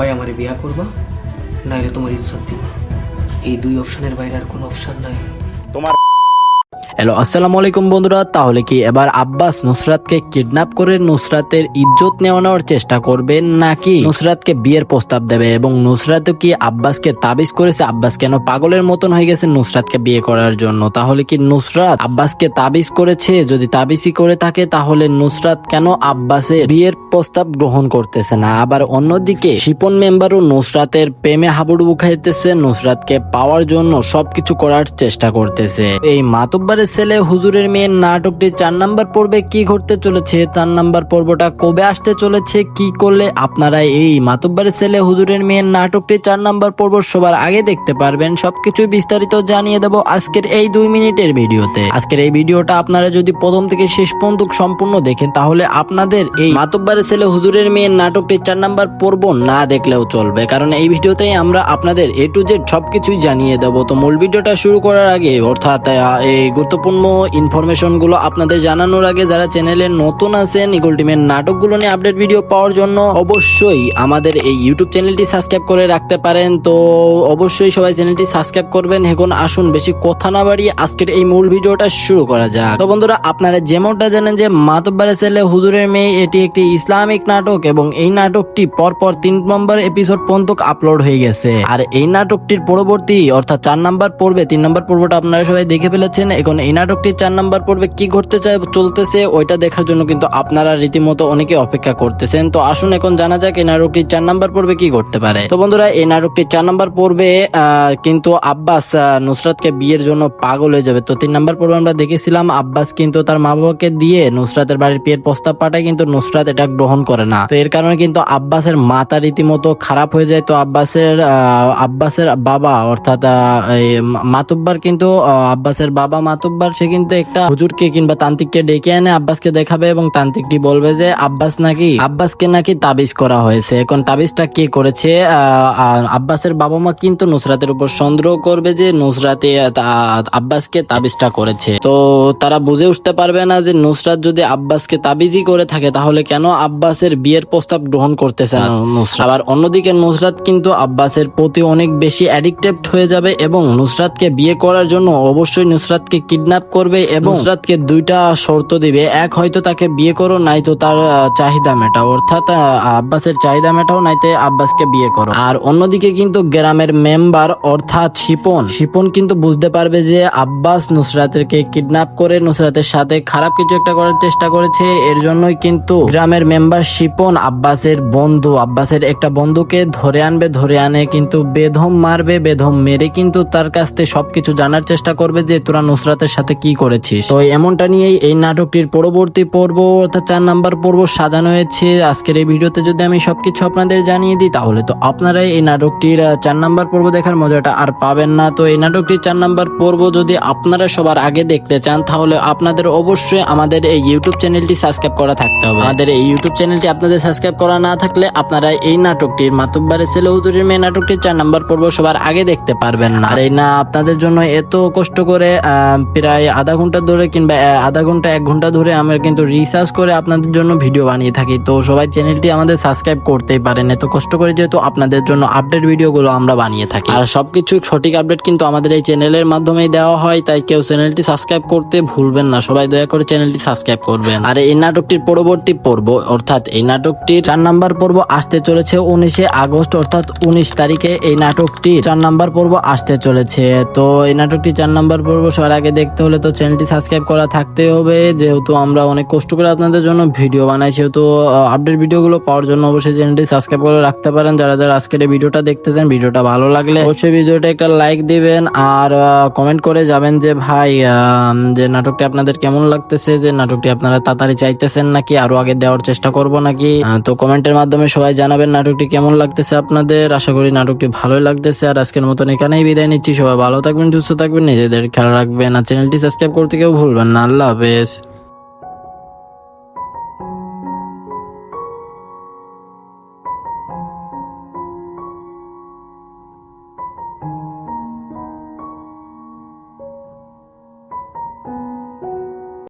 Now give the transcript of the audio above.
হয় আমারে বিয়া করবা, নাইলে তোমার ইজ্জত দিবা। এই দুই অপশনের বাইরে আর কোনো অপশন নাই। হ্যালো, আসসালামু আলাইকুম বন্ধুরা। তাহলে কি এবার আব্বাস নুসরাতকে কিডন্যাপ করে নুসরাতের ইজ্জত নেওয়া নেওয়ার চেষ্টা করবে নাকি নুসরাতকে বিয়ের প্রস্তাব দেবে? এবং নুসরাত কি আব্বাসকে তাবিজ করেছে? আব্বাস কেন পাগলের মতন হয়ে গেছে নুসরাতকে বিয়ে করার জন্য? তাহলে কি নুসরাত আব্বাসকে তাবিজ করেছে? যদি তাবিজই করে থাকে, তাহলে নুসরাত কেন আব্বাসের বিয়ের প্রস্তাব গ্রহণ করতেছে না? আবার অন্যদিকে, শিপন মেম্বারও নুসরাতের প্রেমে হাবুডুবু খাইতেছে। নুসরাতকে পাওয়ার জন্য সবকিছু করার চেষ্টা করতেছে। এই মাতব্বারের ছেলে হুজুরের মেয়ের নাটকটি চার নাম্বার পর্বে কি ঘটতে চলেছে, চার নাম্বার পর্বটা কবে আসতে চলেছে, কি করলে আপনারা এই মাতব্বারের ছেলে হুজুরের মেয়ের নাটকটি চার নাম্বার পর্ব সবার আগে দেখতে পারবেন, সবকিছু বিস্তারিত জানিয়ে দেব আজকের এই দুই মিনিটের ভিডিওতে। আজকের এই ভিডিওটা আপনারা যদি প্রথম থেকে শেষ পর্যন্ত সম্পূর্ণ দেখেন, তাহলে আপনাদের এই মাতব্বারের ছেলে হুজুরের মেয়ের নাটকটি চার নাম্বার পর্ব না দেখলেও চলবে, কারণ এই ভিডিওতেই আমরা আপনাদের এ টু জেড সবকিছুই জানিয়ে দেব। তো মূল ভিডিওটা শুরু করার আগে, অর্থাৎ এই গুরুত্বপূর্ণ ইনফরমেশনগুলো আপনাদের জানানোর আগে যারা চ্যানেলে নতুন আছেন ইগল টিমের নাটকগুলো নিয়ে আপডেট ভিডিও পাওয়ার জন্য অবশ্যই আমাদের এই ইউটিউব চ্যানেলটি সাবস্ক্রাইব করে রাখতে পারেন। তো অবশ্যই সবাই চ্যানেলটি সাবস্ক্রাইব করবেন। এখন আসুন, বেশি কথা না বাড়িয়ে আজকের এই মূল ভিডিওটা শুরু করা যাক। তো বন্ধুরা, আপনারা যেমনটা জানেন যে মাতব্বারের ছেলে হুজুরের মেয়ে, এটি একটি ইসলামিক নাটক এবং এই নাটকটি পরপর তিন নম্বর এপিসোড পর্যন্ত আপলোড হয়ে গেছে। আর এই নাটকটির পরবর্তী, অর্থাৎ চার নাম্বার পর্বে, তিন নম্বর পর্বটা আপনারা সবাই দেখে ফেলেছেন। এখন এই নাটকটির চার নাম্বার পর্বে কি ঘটতে চায়, চলতেছে, ওইটা দেখার জন্য কিন্তু আপনারা রীতিমতো অনেকে অপেক্ষা করতেছেন। তো আসুন এখন জানা যাক এই নাটকটির চার নাম্বার পর্বে কি ঘটতে পারে। তো বন্ধুরা, এই নাটকটির চার নাম্বার পর্বে কিন্তু আব্বাস নুসরাতকে বিয়ের জন্য পাগল হয়ে যাবে। তো তিন নাম্বার পর্বে আমরা দেখেছিলাম আব্বাস কিন্তু তার মা বাবাকে দিয়ে নুসরাতের বাড়ির বিয়ের প্রস্তাব পাঠায়, কিন্তু নুসরাত এটা গ্রহণ করে না। তো এর কারণে কিন্তু আব্বাসের মাথা রীতিমতো খারাপ হয়ে যায়। তো আব্বাসের আব্বাসের বাবা, অর্থাৎ মাতুব্বার কিন্তু আব্বাসের বাবা মাতুব্বার সে কিন্তু একটা হুজুরকে কিংবা তান্ত্রিককে ডেকে এনে আব্বাসকে দেখাবে এবং তান্ত্রিকটি বলবে যে আব্বাস নাকি আব্বাসকে নাকি তাবিজ করা হয়েছে। এখন তাবিজটা কে করেছে? আব্বাসের বাবা মা কিন্তু নুসরাতের উপর সন্দেহ করবে যে নুসরাতে আব্বাসকে তাবিজটা করেছে। তো তারা বুঝে উঠতে পারবে না যে নুসরাত যদি আব্বাসকে তাবিজই করে থাকে তাহলে কেন আব্বাসের বিয়ের প্রস্তাব গ্রহণ করতেছে না? নুসরাত। আবার অন্যদিকে নুসরাত কিন্তু আব্বাসের প্রতি অনেক বেশি অ্যাডিক্টেড হয়ে যাবে এবং নুসরাতকে বিয়ে করার জন্য অবশ্যই নুসরাতকে কিডন্যাপ করবে এবং নুসরাতকে দুইটা শর্ত দিবে। এক হয়তো তাকে বিয়ে করো, নাই তো তার চাহিদা মেটাও। অর্থাৎ আব্বাসের চাহিদা মেটাও নাইতে আব্বাসকে বিয়ে করো। আর অন্যদিকে কিন্তু গ্রামের মেম্বার, অর্থাৎ শিপন শিপন কিন্তু বুঝতে পারবে যে আব্বাস নুসরাতকে কিডন্যাপ করে নুসরাতের সাথে খারাপ কিছু একটা করার চেষ্টা করেছে। এর জন্যই কিন্তু গ্রামের মেম্বার শিপন আব্বাসের বন্ধু, আব্বাসের একটা বন্ধুকে ধরে আনবে। ধরে আনে কিন্তু বেধম মারবে, বেধম মেরে কিন্তু তার কাছ থেকে সবকিছু জানার চেষ্টা করবে যে তোরা নুসরাতের সাথে কি করেছিস? তো এমনটা নিয়েই এই নাটকটির পরবর্তী পর্ব, অর্থাৎ চার নাম্বার পর্ব সাজানো হয়েছে। আজকের এই ভিডিওতে যদি আমি সবকিছু আপনাদের জানিয়ে দিই, তাহলে তো আপনারা এই নাটকটির চার নাম্বার পর্ব দেখার মজাটা আর পাবেন না। তো এই নাটকটির চার নাম্বার পর্ব যদি আপনারা সবার আগে দেখতে চান, তাহলে আপনাদের অবশ্যই আমাদের এই ইউটিউব চ্যানেলটি সাবস্ক্রাইব করা থাকতে হবে। আমাদের এই ইউটিউব চ্যানেলটি আপনাদের সাবস্ক্রাইব করা না থাকলে আপনারা এই নাটকটির মাতুব্বারের ছেলে হুজুরের মেয়ে নাটকটির চার নাম্বার পর্ব সবার আগে দেখতে পারবেন না। আর এই না, আপনাদের জন্য এত কষ্ট করে প্রায় আধা ঘণ্টা ধরে কিংবা আধা ঘণ্টা, এক ঘণ্টা ধরে আমরা কিন্তু রিসার্চ করে আপনাদের জন্য ভিডিও বানিয়ে থাকি। তো সবাই চ্যানেলটি আমাদের সাবস্ক্রাইব করতেই পারেন। এত কষ্ট করে যেহেতু আপনাদের জন্য আপডেট ভিডিওগুলো আমরা বানিয়ে থাকি। আর সবকিছু সঠিক আপডেট কিন্তু আমাদের এই চ্যানেলের মাধ্যমেই দেওয়া হয়, তাই কেউ চ্যানেলটি সাবস্ক্রাইব করতে ভুলবেন না। সবাই দয়া করে চ্যানেলটি সাবস্ক্রাইব করবেন। আর এই নাটকটির পরবর্তী পর্ব, অর্থাৎ এই নাটকটির চার নাম্বার পর্ব আসতে চলেছে উনিশে আগস্ট, অর্থাৎ উনিশ তারিখে এই নাটকটি চার নাম্বার পর্ব আসতে চলেছে। তো এই নাটকটি চার নাম্বার পর্ব সবার আগে দেখতে হলে তো চ্যানেলটি সাবস্ক্রাইব করা থাকতে হবে। যেহেতু আমরা অনেক কষ্ট করে আপনাদের জন্য ভিডিও বানাই, সেহেতু আপডেট ভিডিওগুলো পাওয়ার জন্য অবশ্যই চ্যানেলটি সাবস্ক্রাইব করে রাখতে পারেন। যারা যারা আজকের এই ভিডিওটা দেখতেছেন ভিডিওটা ভালো লাগলে অবশ্যই ভিডিওটা একটা লাইক দিবেন। আর কমেন্ট করে যাবেন যে, ভাই যে নাটকটি আপনাদের কেমন লাগতেছে? যে নাটকটি আপনারা তাড়াতাড়ি চাইতেছেন নাকি? আরও আগে দেওয়ার চেষ্টা করব নাকি? তো কমেন্টের মাধ্যমে সবাই জানাবেন নাটকটি কেমন লাগতেছে আপনাদের। আশা করি নাটকটি ভালোই লাগতেছে। আর আজকের মতন এখানেই বিদায় নিচ্ছি। সবাই ভালো থাকবেন, সুস্থ থাকবেন, নিজেদের খেয়াল রাখবেন। আর চ্যানেলটি সাবস্ক্রাইব করতে কেউ ভুলবেন না। আল্লাহ হাফেজ।